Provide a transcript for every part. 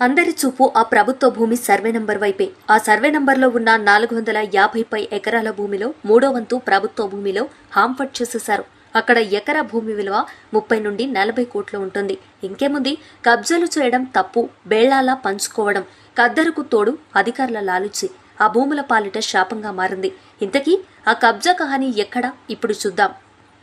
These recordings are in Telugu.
అందరి చూపు ఆ ప్రభుత్వ భూమి సర్వే నంబర్ వైపే. ఆ సర్వే నంబర్లో ఉన్న నాలుగు వందల యాభై పై ఎకరాల భూమిలో మూడో వంతు ప్రభుత్వ భూమిలో హాంఫట్ చేసేశారు. అక్కడ ఎకరా భూమి విలువ ముప్పై నుండి నలభై కోట్లు ఉంటుంది. ఇంకేముంది? కబ్జాలు చేయడం తప్పు. బేళ్ళాలా పంచుకోవడం. కద్దరుకు తోడు అధికారుల లాలుచి ఆ భూముల పాలిట శాపంగా మారింది. ఇంతకీ ఆ కబ్జా కహాని ఎక్కడా? ఇప్పుడు చూద్దాం.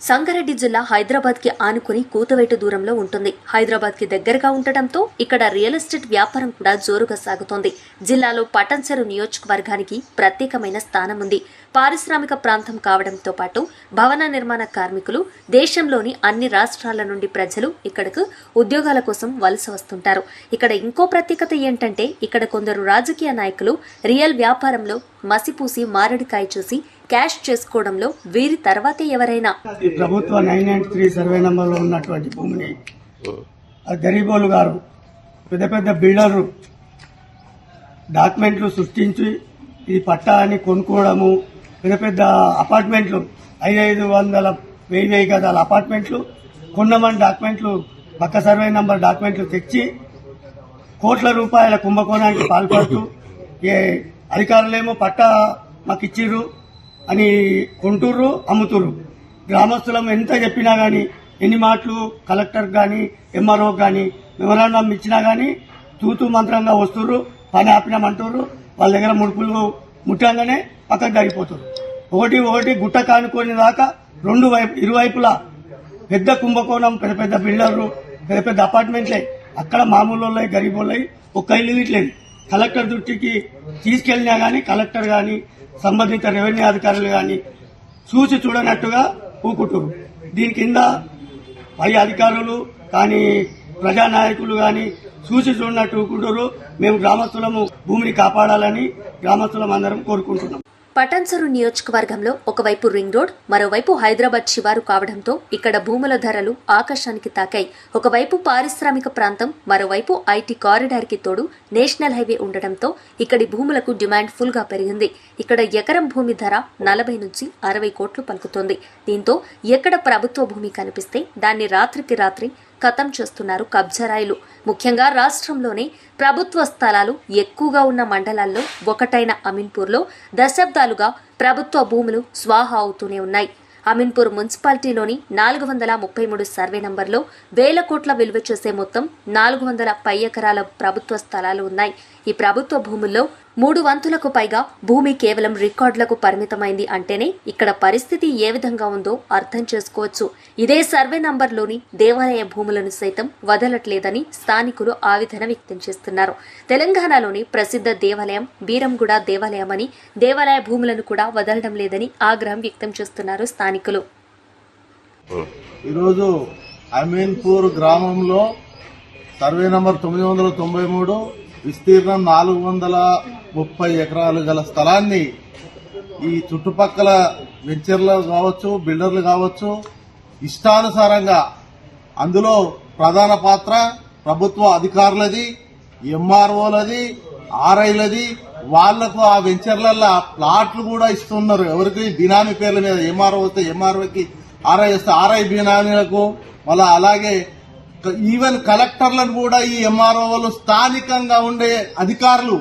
సంగారెడ్డి జిల్లా హైదరాబాద్కి ఆనుకుని కూతవేటు దూరంలో ఉంటుంది. హైదరాబాద్కి దగ్గరగా ఉండటంతో ఇక్కడ రియల్ ఎస్టేట్ వ్యాపారం కూడా జోరుగా సాగుతోంది. జిల్లాలో పటన్చెరు నియోజకవర్గానికి ప్రత్యేకమైన స్థానం ఉంది. పారిశ్రామిక ప్రాంతం కావడంతో పాటు భవన నిర్మాణ కార్మికులు దేశంలోని అన్ని రాష్ట్రాల నుండి ప్రజలు ఇక్కడకు ఉద్యోగాల కోసం వలస వస్తుంటారు. ఇక్కడ ఇంకో ప్రత్యేకత ఏంటంటే ఇక్కడ కొందరు రాజకీయ నాయకులు రియల్ వ్యాపారంలో మసిపూసి మారడికాయ చూసి క్యాష్ చేసుకోవడంలో వీరి తర్వాత ఎవరైనా. ఈ ప్రభుత్వ నైన్ నైన్ త్రీ సర్వే నెంబర్లో ఉన్నటువంటి భూమిని గరీబోలు గారు పెద్ద పెద్ద బిల్డర్లు డాక్యుమెంట్లు సృష్టించి ఈ పట్టాన్ని కొనుక్కోవడము పెద్ద పెద్ద అపార్ట్మెంట్లు ఐదు ఐదు వందల వెయ్యి వెయ్యి గదాల అపార్ట్మెంట్లు కొన్నమని డాక్యుమెంట్లు పక్క సర్వే నంబర్ డాక్యుమెంట్లు తెచ్చి కోట్ల రూపాయల కుంభకోణానికి పాల్పడుతూ ఏ అధికారులేమో పట్టా మాకు ఇచ్చిర్రు అని కొంటుర్రు అమ్ముతుర్రు గ్రామస్తులం ఎంత చెప్పినా కానీ ఎన్ని మాటలు కలెక్టర్ కానీ ఎంఆర్ఓ కానీ మెమరాండం ఇచ్చినా కానీ తూతూ మంత్రంగా వస్తుర్రు పని ఆపినామంటుర్రు వాళ్ళ దగ్గర ముడుపులు ముట్టంగానే పక్కకు జరిగిపోతుర్రు. ఒకటి ఒకటి గుట్ట కానుకొని దాకా రెండు వైపు ఇరువైపులా పెద్ద కుంభకోణం పెద్ద పెద్ద బిల్డర్లు పెద్ద పెద్ద అపార్ట్మెంట్లే. అక్కడ మామూలు వాళ్ళవి గరీబ్ వాళ్ళవి ఒక్క ఇల్లు ఇట్లేదు. కలెక్టర్ దృష్టికి తీసుకెళ్ళినా కానీ కలెక్టర్ కానీ సంబంధిత రెవెన్యూ అధికారులు కానీ చూసి చూడనట్టుగా ఊకుంటారు దీని కింద పై అధికారులు కానీ ప్రజానాయకులు కానీ చూసి చూడనట్టు ఊకుంటారు మేము గ్రామస్తులము భూమిని కాపాడాలని గ్రామస్తులం అందరం కోరుకుంటున్నాం. పటన్సరు నియోజకవర్గంలో ఒకవైపు రింగ్ రోడ్ మరోవైపు హైదరాబాద్ శివారు కావడంతో ఇక్కడ భూముల ధరలు ఆకాశానికి తాకాయి. ఒకవైపు పారిశ్రామిక ప్రాంతం మరోవైపు ఐటీ కారిడార్కి తోడు నేషనల్ హైవే ఉండటంతో ఇక్కడి భూములకు డిమాండ్ ఫుల్గా పెరిగింది. ఇక్కడ ఎకరం భూమి ధర నలభై నుంచి అరవై కోట్లు పలుకుతోంది. దీంతో ఎక్కడ ప్రభుత్వ భూమి కనిపిస్తే దాన్ని రాత్రికి రాత్రి ఖతం చేస్తున్నారు కబ్జారాయిలు ముఖ్యంగా రాష్ట్రంలోనే ప్రభుత్వ స్థలాలు ఎక్కువగా ఉన్న మండలాల్లో ఒకటైన అమీన్పూర్లో దశాబ్దాలుగా ప్రభుత్వ భూములు స్వాహా అవుతూనే ఉన్నాయి. అమీన్పూర్ మున్సిపాలిటీలోని నాలుగు వందల ముప్పై మూడు సర్వే నంబర్లో వేల కోట్ల విలువ చేసే మొత్తం నాలుగు వందల పై ఎకరాల ప్రభుత్వ స్థలాలు ఉన్నాయి. ఈ ప్రభుత్వ భూముల్లో మూడు వంతులకు పైగా భూమి కేవలం రికార్డులకు పరిమితమైంది అంటేనే ఇక్కడ పరిస్థితి ఏ విధంగా ఉందో అర్థం చేసుకోవచ్చు. ఇదే సర్వే నంబర్లోని దేవాలయ భూములను సైతం వదలట్లేదని స్థానికులు ఆవేదన వ్యక్తం చేస్తున్నారు. తెలంగాణలోని ప్రసిద్ధ దేవాలయం బీరంగూడ దేవాలయం అని దేవాలయ భూములను కూడా వదలడం లేదని ఆగ్రహం వ్యక్తం చేస్తున్నారు స్థానికులు. ఈరోజు అమీన్పూర్ గ్రామంలో సర్వే నంబర్ తొమ్మిది వందల తొంభై మూడు విస్తీర్ణం నాలుగు వందల ముప్పై ఎకరాలు గల స్థలాన్ని ఈ చుట్టుపక్కల వెంచర్లు కావచ్చు బిల్డర్లు కావచ్చు ఇష్టానుసారంగా అందులో ప్రధాన పాత్ర ప్రభుత్వ అధికారులది ఎంఆర్ఓలది ఆర్ఐలది. వాళ్ళకు ఆ వెంచర్లలో ప్లాట్లు కూడా ఇస్తున్నారు. ఎవరికి బినామీ పేర్ల మీద ఎంఆర్ఓ వస్తే ఎంఆర్ఓకి ఆర్ఐ వస్తే ఆర్ఐ బినామీలకు. మళ్ళీ అలాగే ఈవెన్ కలెక్టర్లను కూడా ఈ ఎంఆర్ఓలు స్థానికంగా ఉండే అధికారులు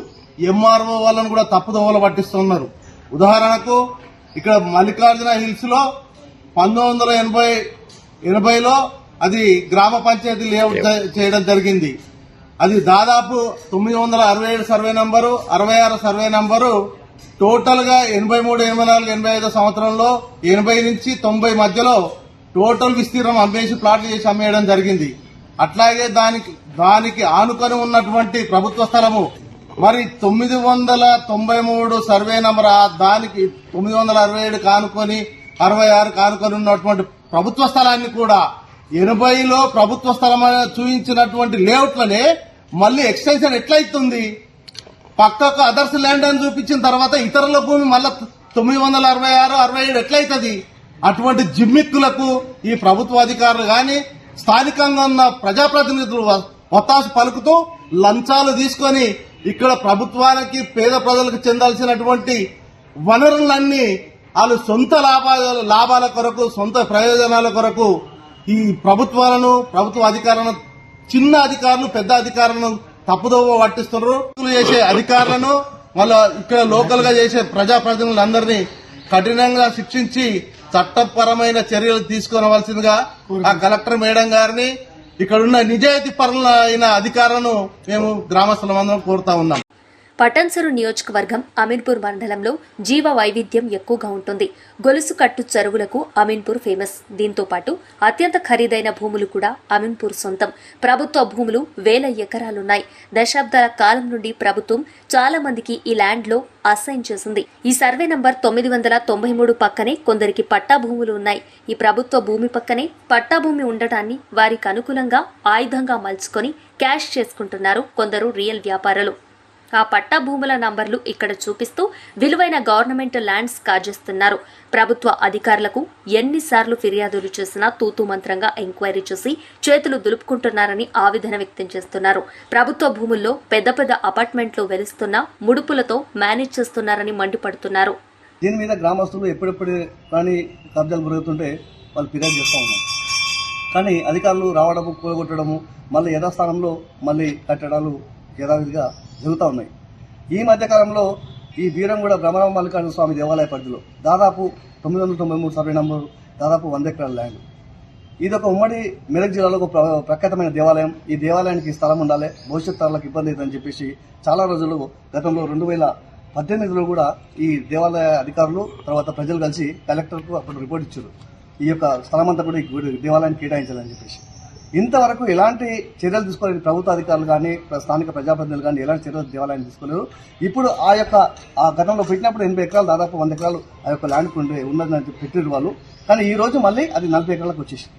ఎంఆర్ఓ వాళ్ళను కూడా తప్పుదోవలు పట్టిస్తున్నారు. ఉదాహరణకు ఇక్కడ మల్లికార్జున హిల్స్లో పంతొమ్మిది వందల ఎనభై ఎనభైలో అది గ్రామ పంచాయతీ లేఅవుట్ చేయడం జరిగింది. అది దాదాపు తొమ్మిది వందల అరవై ఏడు సర్వే నంబరు అరవై ఆరు సర్వే నంబరు టోటల్గా ఎనభై మూడు ఎనభై నాలుగు ఎనభై ఐదు సంవత్సరంలో ఎనభై నుంచి తొంభై మధ్యలో టోటల్ విస్తీర్ణం అమ్మేసి ప్లాట్లు చేసి అమ్మేయడం జరిగింది. అట్లాగే దానికి దానికి ఆనుకొని ఉన్నటువంటి ప్రభుత్వ స్థలము మరి తొమ్మిది వందల తొంభై మూడు సర్వే నెంబర్? దానికి తొమ్మిది వందల అరవై ఏడు కానుకొని అరవై ఆరు కానుకొని ఉన్నటువంటి ప్రభుత్వ స్థలాన్ని కూడా ఎనభైలో ప్రభుత్వ స్థలం చూపించినటువంటి లేఅవుట్లనే మళ్ళీ ఎక్స్టెన్షన్ ఎట్లయితుంది? పక్కకు అదర్స్ ల్యాండ్ అని చూపించిన తర్వాత ఇతరుల భూమి మళ్ళా తొమ్మిది వందల అరవై ఆరు అరవై ఏడు ఎట్లయితుంది? అటువంటి జిమ్మిక్కులకు ఈ ప్రభుత్వ అధికారులు కానీ స్థానికంగా ఉన్న ప్రజాప్రతినిధులు ఒత్తాసు పలుకుతూ లంచాలు తీసుకొని ఇక్కడ ప్రభుత్వానికి పేద ప్రజలకు చెందాల్సినటువంటి వనరులన్నీ వాళ్ళు సొంత లాభాల లాభాల కొరకు సొంత ప్రయోజనాల కొరకు ఈ ప్రభుత్వాలను ప్రభుత్వ అధికారులను చిన్న అధికారులు పెద్ద అధికారులను తప్పుదోవ పట్టిస్తున్నారు. చేసే అధికారులను వాళ్ళ ఇక్కడ లోకల్గా చేసే ప్రజాప్రతినిధులందరినీ కఠినంగా శిక్షించి చట్టపరమైన చర్యలు తీసుకోవలసిందిగా ఆ కలెక్టర్ మేడం గారిని ఇక్కడున్న నిజాయితీ పరులైన అయిన అధికారులను మేము గ్రామస్తులందరం కోరుతా ఉన్నాం. పటన్సరు నియోజకవర్గం అమీన్పూర్ మండలంలో జీవ వైవిధ్యం ఎక్కువగా ఉంటుంది. గొలుసు కట్టు చెరువులకు అమీన్పూర్ ఫేమస్. దీంతో పాటు అత్యంత ఖరీదైన భూములు కూడా అమీన్పూర్ సొంతం. ప్రభుత్వ భూములు వేల ఎకరాలున్నాయి. దశాబ్దాల కాలం నుండి ప్రభుత్వం చాలా మందికి ఈ ల్యాండ్లో అసైన్ చేసింది. ఈ సర్వే నంబర్ తొమ్మిది వందల తొంభై మూడు పక్కనే కొందరికి పట్టా భూములు ఉన్నాయి. ఈ ప్రభుత్వ భూమి పక్కనే పట్టా భూమి ఉండటాన్ని వారికి అనుకూలంగా ఆయుధంగా మలుచుకొని క్యాష్ చేసుకుంటున్నారు కొందరు రియల్ వ్యాపారులు. ఆ పట్టా భూముల నంబర్లు ఇక్కడ చూపిస్తూ విలువైన గవర్నమెంట్ ల్యాండ్స్ కాజేస్తున్నారు. ప్రభుత్వ అధికారులకు ఎన్నిసార్లు ఫిర్యాదులు చేసినా తూతు మంత్రంగా ఎంక్వైరీ చేసి చేతులు దులుపుకుంటున్నారని ఆవేదన వ్యక్తం చేస్తున్నారు. ప్రభుత్వ భూముల్లో పెద్ద పెద్ద అపార్ట్మెంట్లు వెలుస్తున్నా ముడుపులతో మేనేజ్ చేస్తున్నారని మండిపడుతున్నారు. దీని మీద గ్రామస్తులు ఎప్పుడెప్పుడు కానీ కబ్జాలు పెరుగుతుంటే వాళ్ళు ఫిర్యాదు చేస్తూ ఉన్నారు. కానీ అధికారులు రావడము కూలగొట్టడము మళ్ళీ యథాస్థానంలో మళ్ళీ కట్టడాలు యథావిధిగా జరుగుతూ ఉన్నాయి. ఈ మధ్యకాలంలో ఈ బీరంగూడ భ్రమరామ మల్లికార్జున స్వామి దేవాలయ పరిధిలో దాదాపు తొమ్మిది వందల తొంభై మూడు సర్వే నంబర్ దాదాపు వంద ఎకరాల ల్యాండ్. ఇది ఒక ఉమ్మడి మెదక్ జిల్లాలో ఒక ప్ర- ప్రఖ్యాతమైన దేవాలయం. ఈ దేవాలయానికి స్థలం ఉండాలి భవిష్యత్ తరాలకు ఇబ్బంది అవుతుందని చెప్పేసి చాలా రోజులు గతంలో రెండు వేల పద్దెనిమిదిలో కూడా ఈ దేవాలయ అధికారులు తర్వాత ప్రజలు కలిసి కలెక్టర్కు అప్పుడు రిపోర్ట్ ఇచ్చారు. ఈ యొక్క స్థలం అంతా కూడా ఈ దేవాలయాన్ని దేవాలయానికి కేటాయించాలని చెప్పేసి. ఇంతవరకు ఎలాంటి చర్యలు తీసుకోలేదు ప్రభుత్వ అధికారులు కానీ స్థానిక ప్రజాప్రతినిధులు కానీ ఎలాంటి చర్యలు దేవాలయాన్ని తీసుకోలేదు ఇప్పుడు ఆ యొక్క ఆ గతంలో పెట్టినప్పుడు ఎనభై ఎకరాలు దాదాపు వంద ఎకరాలు ఆ యొక్క ల్యాండ్ ఉండే ఉన్నదని పెట్టిన వాళ్ళు. కానీ ఈ రోజు మళ్ళీ అది నలభై ఎకరాలకు వచ్చేసింది.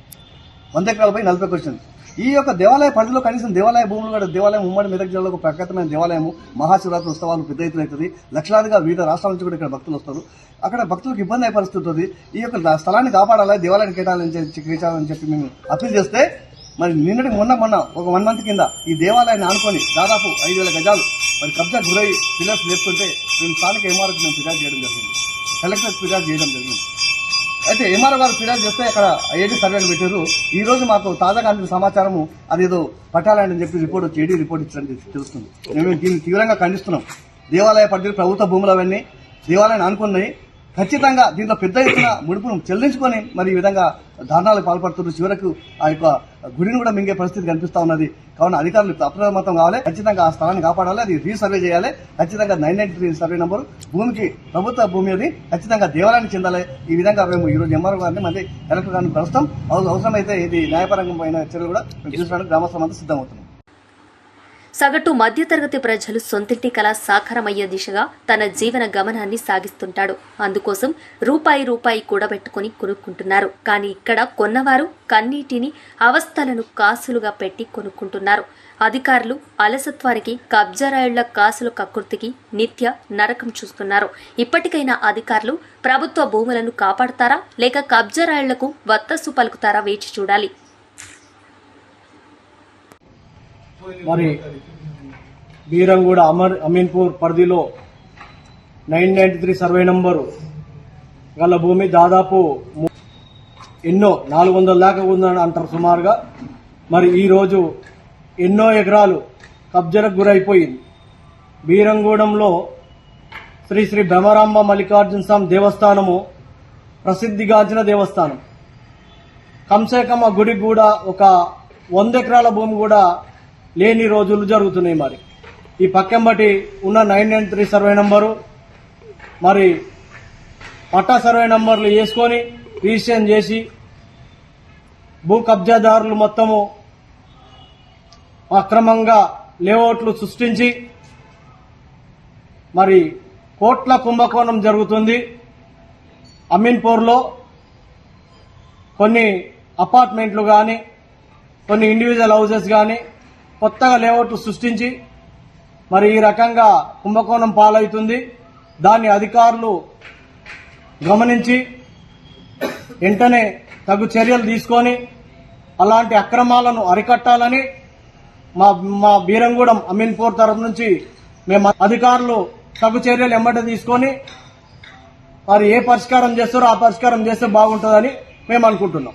వంద ఎకరాలపై నలభైకి వచ్చింది. ఈ యొక్క దేవాలయ పరిధిలో కనీసం దేవాలయ భూములు కూడా దేవాలయం ఉమ్మడి మెదక్ జిల్లాలో ఒక ప్రఖ్యాతమైన దేవాలయము మహాశివరాత్రి ఉత్సవాలు పెద్ద ఎత్తున అవుతుంది. లక్షలాదిగా వివిధ రాష్ట్రాల నుంచి కూడా ఇక్కడ భక్తులు వస్తారు. అక్కడ భక్తులకు ఇబ్బంది అయ్యే పరిస్థితి ఉంటుంది. ఈ యొక్క స్థలాన్ని కాపాడాలి? దేవాలయాన్ని కేటాలని కేటాలని చెప్పి మేము అప్పీల్ చేస్తే మరి నిన్నటి మొన్న మొన్న ఒక వన్ మంత్ కింద ఈ దేవాలయాన్ని ఆనుకొని దాదాపు ఐదు వేల గజాలు మరి కబ్జా గురై పిల్లర్స్ లేపుతుంటే మేము స్థానిక ఎంఆర్ఓకి మేము ఫిర్యాదు చేయడం జరిగింది. కలెక్టర్ ఫిర్యాదు చేయడం జరిగింది. అయితే ఎంఆర్ఓ గారు ఫిర్యాదు చేస్తే అక్కడ ఏడీ సర్వేని పెట్టారు. ఈ రోజు మాకు తాజాగా అందిన సమాచారము అదేదో పట్టాలని చెప్పి రిపోర్ట్ వచ్చి ఏడీ రిపోర్ట్ ఇచ్చారని తెలుస్తుంది. మేము దీన్ని తీవ్రంగా ఖండిస్తున్నాం. దేవాలయ పరిధిలో ప్రభుత్వ భూములు అవన్నీ దేవాలయాన్ని అనుకున్నాయి ఖచ్చితంగా దీంట్లో పెద్ద ఎత్తున ముడుపును చెల్లించుకొని మరి ఈ విధంగా దారుణాలకు పాల్పడుతున్న చివరకు ఆ యొక్క గుడిని కూడా మింగే పరిస్థితి కనిపిస్తా ఉన్నది. కావున అధికారులు అప్రమత్తం కావాలి. ఖచ్చితంగా ఆ స్థలాన్ని కాపాడాలి. అది రీసర్వే చేయాలి. ఖచ్చితంగా nine ninety three survey number భూమికి ప్రభుత్వ భూమి అది. ఖచ్చితంగా దేవాలయానికి చెందాలి. ఈ విధంగా మేము ఈరోజు ఎంఆర్ఓ గారిని మళ్ళీ కలెక్టర్ గారిని కలుస్తాం. అవసరమైతే ఇది న్యాయపరంగా చర్యలు కూడా చూసుకోవడానికి గ్రామస్థలం అంతా సిద్ధమవుతున్నాం సగటు మధ్యతరగతి ప్రజలు సొంతింటి కళ సాకారమయ్యే దిశగా తన జీవన గమనాన్ని సాగిస్తుంటాడు. అందుకోసం రూపాయి రూపాయి కూడబెట్టుకుని కొనుక్కుంటున్నారు. కానీ ఇక్కడ కొన్నవారు కన్నీటిని అవస్థలను కాసులుగా పెట్టి కొనుక్కుంటున్నారు. అధికారులు అలసత్వానికి కబ్జారాయుళ్ళ కాసుల కకృతికి నిత్య నరకం చూస్తున్నారు. ఇప్పటికైనా అధికారులు ప్రభుత్వ భూములను కాపాడతారా? లేక కబ్జారాయుళ్ళకు వత్తస్సు పలుకుతారా వేచి చూడాలి. మరి బీరంగూడ అమర్ అమీన్పూర్ పరిధిలో nine ninety three survey number గల భూమి దాదాపు ఎన్నో నాలుగు వందల దాకా ఉందని అంటారు సుమారుగా. మరి ఈరోజు ఎన్నో ఎకరాలు కబ్జలకు గురైపోయింది. బీరంగూడెంలో శ్రీ శ్రీ భ్రమరాంబ మల్లికార్జున స్వామి దేవస్థానము ప్రసిద్ధిగాంచిన దేవస్థానం. కంసే కమ్మ గుడికి కూడా ఒక వంద ఎకరాల భూమి కూడా లేని రోజులు జరుగుతున్నాయి మరి. ఈ పక్కంబటి ఉన్న nine nine three survey number మరి పట్టా సర్వే నంబర్లు వేసుకొని రిజిస్ట్రేషన్ చేసి భూ కబ్జాదారులు మొత్తము అక్రమంగా లేఅవుట్లు సృష్టించి మరి కోట్ల కుంభకోణం జరుగుతుంది. అమీన్పూర్లో కొన్ని అపార్ట్మెంట్లు కానీ కొన్ని ఇండివిజువల్ హౌసెస్ కానీ కొత్తగా లేఅవుట్ సృష్టించి మరి ఈ రకంగా కుంభకోణం పాలవుతుంది. దాన్ని అధికారులు గమనించి వెంటనే తగు చర్యలు తీసుకొని అలాంటి అక్రమాలను అరికట్టాలని మా మా బీరంగూడెం అమీన్పూర్ తరఫు నుంచి మేము అధికారులు తగు చర్యలు ఎమ్మట తీసుకొని మరి ఏ పరిష్కారం చేస్తారో ఆ పరిష్కారం చేస్తే బాగుంటుందని మేము అనుకుంటున్నాం.